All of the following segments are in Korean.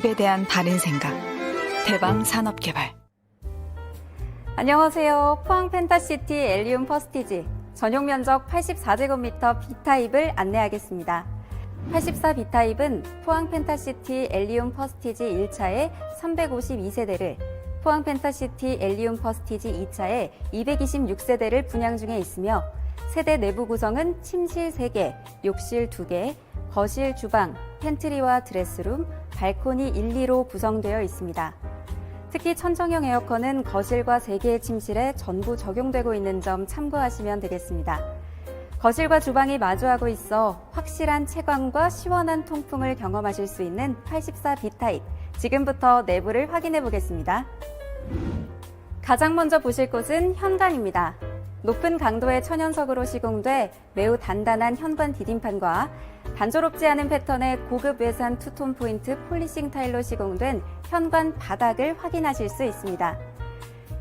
집에 대한 바른 생각. 대방 산업개발. 안녕하세요. 포항 펜타시티 엘리움 퍼스티지 전용 면적 84제곱미터 B타입을 안내하겠습니다. 84 B타입은 포항 펜타시티 엘리움 퍼스티지 1차에 352세대를 포항 펜타시티 엘리움 퍼스티지 2차에 226세대를 분양 중에 있으며 세대 내부 구성은 침실 3개, 욕실 2개, 거실, 주방, 팬트리와 드레스룸, 발코니 1, 2로 구성되어 있습니다. 특히 천정형 에어컨은 거실과 3개의 침실에 전부 적용되고 있는 점 참고하시면 되겠습니다. 거실과 주방이 마주하고 있어 확실한 채광과 시원한 통풍을 경험하실 수 있는 84 B타입. 지금부터 내부를 확인해 보겠습니다. 가장 먼저 보실 곳은 현관입니다. 높은 강도의 천연석으로 시공돼 매우 단단한 현관 디딤판과 단조롭지 않은 패턴의 고급 외산 투톤 포인트 폴리싱 타일로 시공된 현관 바닥을 확인하실 수 있습니다.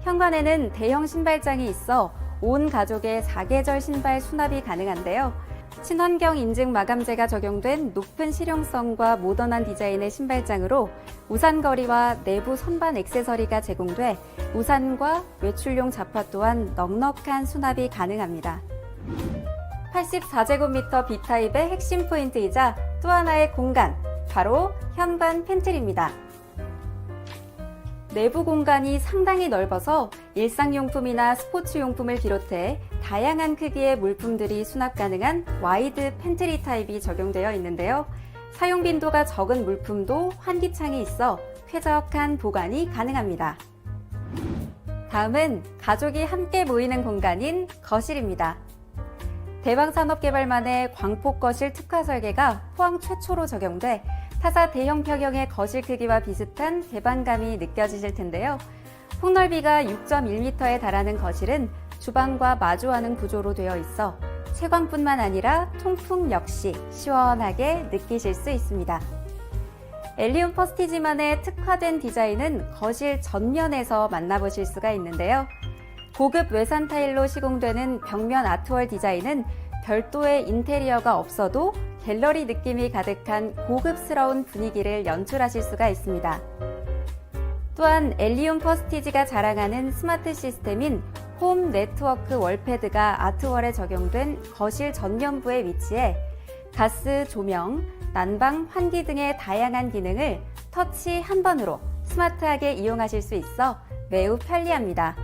현관에는 대형 신발장이 있어 온 가족의 사계절 신발 수납이 가능한데요. 친환경 인증 마감재가 적용된 높은 실용성과 모던한 디자인의 신발장으로 우산거리와 내부 선반 액세서리가 제공돼 우산과 외출용 자파 또한 넉넉한 수납이 가능합니다. 84제곱미터 B타입의 핵심 포인트이자 또 하나의 공간, 바로 현관 팬트리입니다. 내부 공간이 상당히 넓어서 일상용품이나 스포츠용품을 비롯해 다양한 크기의 물품들이 수납 가능한 와이드 팬트리 타입이 적용되어 있는데요. 사용 빈도가 적은 물품도 환기창이 있어 쾌적한 보관이 가능합니다. 다음은 가족이 함께 모이는 공간인 거실입니다. 대방산업개발만의 광폭 거실 특화 설계가 포항 최초로 적용돼 타사 대형 평형의 거실 크기와 비슷한 개방감이 느껴지실 텐데요. 폭넓이가 6.1m에 달하는 거실은 주방과 마주하는 구조로 되어 있어 채광뿐만 아니라 통풍 역시 시원하게 느끼실 수 있습니다. 엘리움 퍼스티지만의 특화된 디자인은 거실 전면에서 만나보실 수가 있는데요. 고급 외산 타일로 시공되는 벽면 아트월 디자인은 별도의 인테리어가 없어도 갤러리 느낌이 가득한 고급스러운 분위기를 연출하실 수가 있습니다. 또한 엘리움 퍼스티지가 자랑하는 스마트 시스템인 홈 네트워크 월패드가 아트월에 적용된 거실 전면부에 위치해 가스, 조명, 난방, 환기 등의 다양한 기능을 터치 한 번으로 스마트하게 이용하실 수 있어 매우 편리합니다.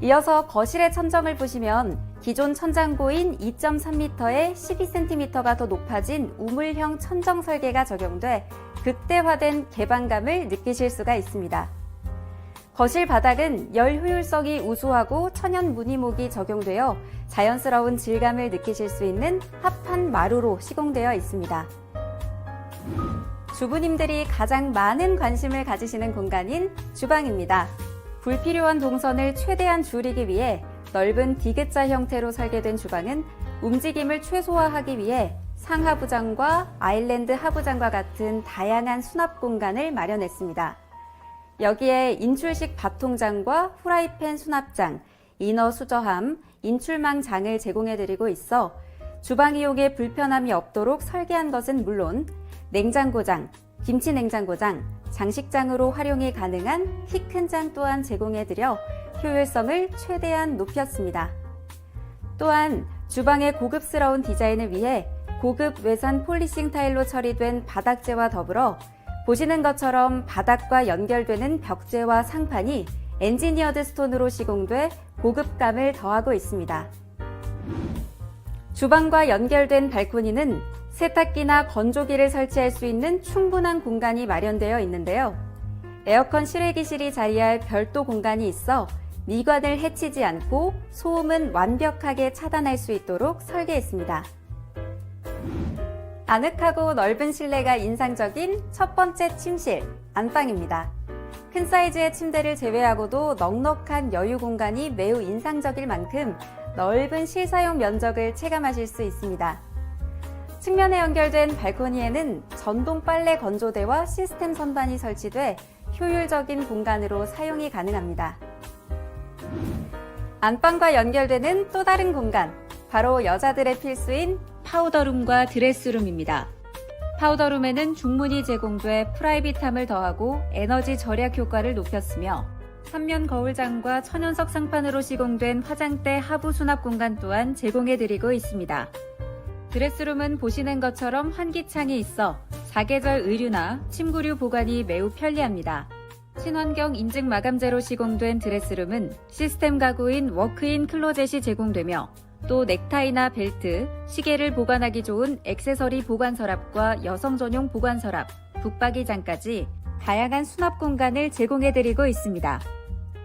이어서 거실의 천정을 보시면 기존 천장고인 2.3m에 12cm가 더 높아진 우물형 천정 설계가 적용돼 극대화된 개방감을 느끼실 수가 있습니다. 거실 바닥은 열 효율성이 우수하고 천연 무늬목이 적용되어 자연스러운 질감을 느끼실 수 있는 합판 마루로 시공되어 있습니다. 주부님들이 가장 많은 관심을 가지시는 공간인 주방입니다. 불필요한 동선을 최대한 줄이기 위해 넓은 디귿자 형태로 설계 된 주방은 움직임을 최소화하기 위해 상하부장과 아일랜드 하부장과 같은 다양한 수납 공간을 마련했습니다. 여기에 인출식 밥통장과 후라이팬 수납장, 이너 수저함, 인출망 장을 제공해드리고 있어 주방 이용에 불편함이 없도록 설계한 것은 물론 냉장고장, 김치 냉장고장, 장식장으로 활용이 가능한 키 큰 장 또한 제공해드려 효율성을 최대한 높였습니다. 또한 주방의 고급스러운 디자인을 위해 고급 외산 폴리싱 타일로 처리된 바닥재와 더불어 보시는 것처럼 바닥과 연결되는 벽재와 상판이 엔지니어드 스톤으로 시공돼 고급감을 더하고 있습니다. 주방과 연결된 발코니는 세탁기나 건조기를 설치할 수 있는 충분한 공간이 마련되어 있는데요. 에어컨 실외기실이 자리할 별도 공간이 있어 미관을 해치지 않고 소음은 완벽하게 차단할 수 있도록 설계했습니다. 아늑하고 넓은 실내가 인상적인 첫 번째 침실, 안방입니다. 큰 사이즈의 침대를 제외하고도 넉넉한 여유 공간이 매우 인상적일 만큼 넓은 실사용 면적을 체감하실 수 있습니다. 측면에 연결된 발코니에는 전동 빨래 건조대와 시스템 선반이 설치돼 효율적인 공간으로 사용이 가능합니다. 안방과 연결되는 또 다른 공간, 바로 여자들의 필수인 파우더룸과 드레스룸입니다. 파우더룸에는 중문이 제공돼 프라이빗함을 더하고 에너지 절약 효과를 높였으며 삼면 거울장과 천연석 상판으로 시공된 화장대 하부 수납 공간 또한 제공해드리고 있습니다. 드레스룸은 보시는 것처럼 환기창이 있어 사계절 의류나 침구류 보관이 매우 편리합니다. 친환경 인증 마감재로 시공된 드레스룸은 시스템 가구인 워크인 클로젯이 제공되며 또 넥타이나 벨트, 시계를 보관하기 좋은 액세서리 보관 서랍과 여성 전용 보관 서랍, 북박이장까지 다양한 수납 공간을 제공해드리고 있습니다.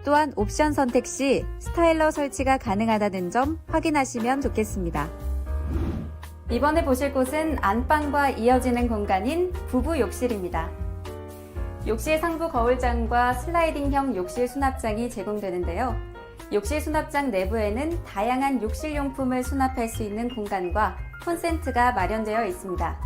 또한 옵션 선택 시 스타일러 설치가 가능하다는 점 확인하시면 좋겠습니다. 이번에 보실 곳은 안방과 이어지는 공간인 부부 욕실입니다. 욕실 상부 거울장과 슬라이딩형 욕실 수납장이 제공되는데요. 욕실 수납장 내부에는 다양한 욕실 용품을 수납할 수 있는 공간과 콘센트가 마련되어 있습니다.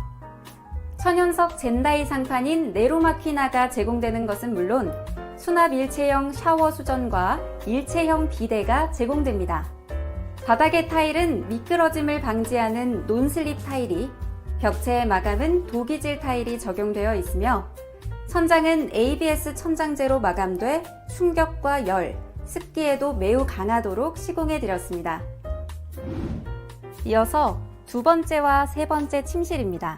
천연석 젠다이 상판인 네로마키나가 제공되는 것은 물론 수납 일체형 샤워 수전과 일체형 비데가 제공됩니다. 바닥의 타일은 미끄러짐을 방지하는 논슬립 타일이, 벽체의 마감은 도기질 타일이 적용되어 있으며, 천장은 ABS 천장재로 마감돼 충격과 열, 습기에도 매우 강하도록 시공해 드렸습니다. 이어서 두 번째와 세 번째 침실입니다.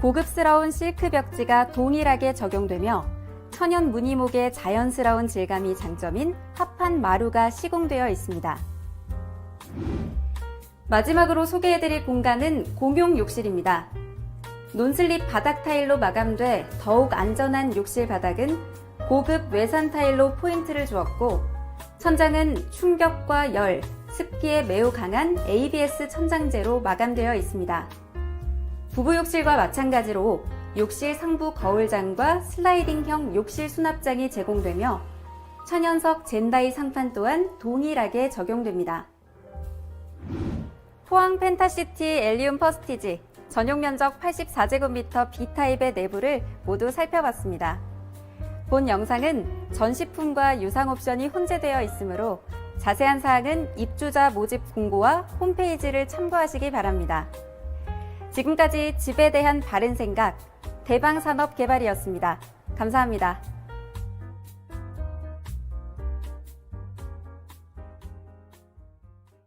고급스러운 실크 벽지가 동일하게 적용되며 천연 무늬목의 자연스러운 질감이 장점인 합판 마루가 시공되어 있습니다. 마지막으로 소개해드릴 공간은 공용 욕실입니다. 논슬립 바닥 타일로 마감돼 더욱 안전한 욕실 바닥은 고급 외산 타일로 포인트를 주었고 천장은 충격과 열, 습기에 매우 강한 ABS 천장재로 마감되어 있습니다. 부부 욕실과 마찬가지로 욕실 상부 거울장과 슬라이딩형 욕실 수납장이 제공되며 천연석 젠다이 상판 또한 동일하게 적용됩니다. 포항 펜타시티 엘리움 퍼스티지 전용 면적 84제곱미터 B타입의 내부를 모두 살펴봤습니다. 본 영상은 전시품과 유상 옵션이 혼재되어 있으므로 자세한 사항은 입주자 모집 공고와 홈페이지를 참고하시기 바랍니다. 지금까지 집에 대한 바른 생각, 대방산업개발이었습니다. 감사합니다.